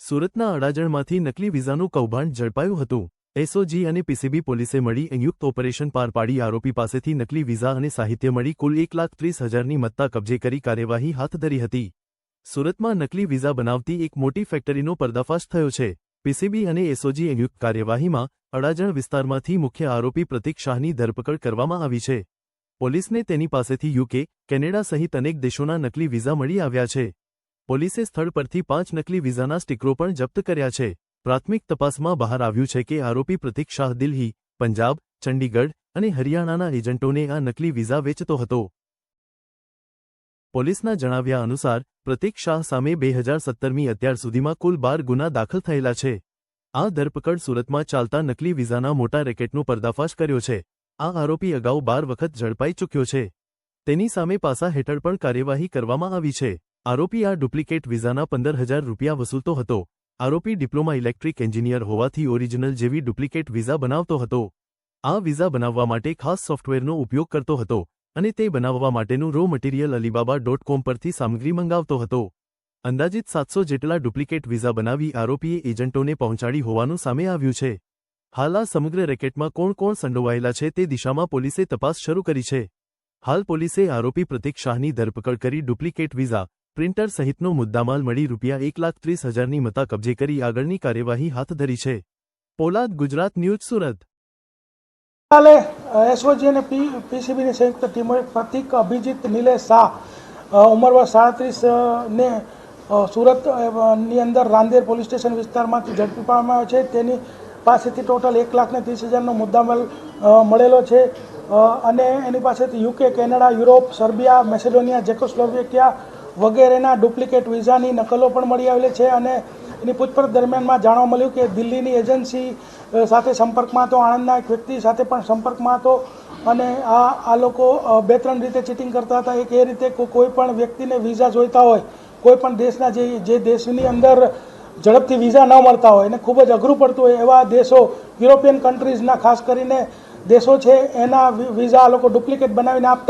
સુરતના અડાજણમાંથી નકલી વિઝાનું કૌભાંડ ઝડપાયું હતું. એસઓજી અને પીસીબી પોલીસે મળી સંયુક્ત ઓપરેશન પાર પાડી આરોપી પાસેથી નકલી વિઝા અને સાહિત્ય મળી કુલ એક લાખ ત્રીસ હજારની મત્તા કબજે કરી કાર્યવાહી હાથ ધરી હતી. સુરતમાં નકલી વિઝા બનાવતી એક મોટી ફેક્ટરીનો પર્દાફાશ થયો છે. પીસીબી અને એસઓજી સંયુક્ત કાર્યવાહીમાં અડાજણ વિસ્તારમાંથી મુખ્ય આરોપી પ્રતિક શાહની ધરપકડ કરવામાં આવી છે. પોલીસને તેની પાસેથી યુકે, કેનેડા સહિત અનેક દેશોના નકલી વિઝા મળી આવ્યા છે. પોલીસે સ્થળ પરથી પાંચ નકલી વિઝાના સ્ટીકરો પણ જપ્ત કર્યા છે. પ્રાથમિક તપાસમાં બહાર આવ્યું છે કે આરોપી પ્રતિક શાહ દિલ્હી, પંજાબ, ચંડીગઢ અને હરિયાણાના એજન્ટોને આ નકલી વિઝા વેચતો હતો. પોલીસના જણાવ્યા અનુસાર, પ્રતિક શાહ સામે બે હજાર સત્તરમી અત્યાર સુધીમાં કુલ બાર ગુના દાખલ થયેલા છે. આ ધરપકડ સુરતમાં ચાલતા નકલી વિઝાના મોટા રેકેટનો પર્દાફાશ કર્યો છે. આ આરોપી અગાઉ બાર વખત ઝડપાઈ ચૂક્યો છે. તેની સામે પાસા હેઠળ પણ કાર્યવાહી કરવામાં આવી છે. આરોપી આ ડુપ્લિકેટ વિઝાના પંદર હજાર રૂપિયા વસૂલતો હતો. આરોપી ડિપ્લોમા ઇલેક્ટ્રિક એન્જિનિયર હોવાથી ઓરિજિનલ જેવી ડુપ્લિકેટ વિઝા બનાવતો હતો. આ વિઝા બનાવવા માટે ખાસ સોફ્ટવેરનો ઉપયોગ કરતો હતો અને તે બનાવવા માટેનું raw material Alibaba dot com પરથી સામગ્રી મંગાવતો હતો. અંદાજિત સાતસો જેટલા ડુપ્લિકેટ વિઝા બનાવી આરોપીએ એજન્ટોને પહોંચાડી હોવાનું સામે આવ્યું છે. હાલ આ સમગ્ર રેકેટમાં કોણ કોણ સંડોવાયેલા છે તે દિશામાં પોલીસે તપાસ શરૂ કરી છે. હાલ પોલીસે આરોપી પ્રતિક શાહની ધરપકડ કરી ડુપ્લિકેટ વિઝા પ્રિન્ટર સહિતનો મુદ્દામાલ મળી રૂપિયા એક લાખ ત્રીસ હજારની મતા કબજે કરી આગળની કાર્યવાહી હાથ ધરી છે. પોલાદ ગુજરાત ન્યૂઝ સુરત. કાલે એસઓજી અને પીસીબીની સંયુક્ત ટીમોએ પ્રતિક અભિજીત નિલેશ શાહ અ, ઉંમર વર્ષ સાડત્રીસ ને સુરત અંદર રાંદેર પોલીસ સ્ટેશન વિસ્તારમાંથી ઝડપી પાડવામાં આવ્યો છે. તેની પાસેથી ટોટલ એક લાખ ને ત્રીસ હજારનો મુદ્દામાલ મળેલો છે. અને એની પાસેથી UK Canada Europe Serbia Macedonia Czechoslovakia વગેરેના ડુપ્લિકેટ વિઝાની નકલો પણ મળી આવેલી છે અને એની પૂછપરછ દરમિયાનમાં જાણવા મળ્યું કે દિલ્હીની એજન્સી સાથે સંપર્કમાં હતો, આણંદના એક વ્યક્તિ સાથે પણ સંપર્કમાં હતો અને આ આ લોકો બે ત્રણ રીતે ચીટિંગ કરતા હતા. એક એ રીતે કોઈ પણ વ્યક્તિને વિઝા જોઈતા હોય, કોઈ પણ દેશના જે જે દેશની અંદર ઝડપથી વિઝા ન મળતા હોય અને ખૂબ જ અઘરું પડતું હોય એવા દેશો, યુરોપિયન કન્ટ્રીઝના ખાસ કરીને દેશો છે, એના વિઝા આ લોકો ડુપ્લિકેટ બનાવીને આપતા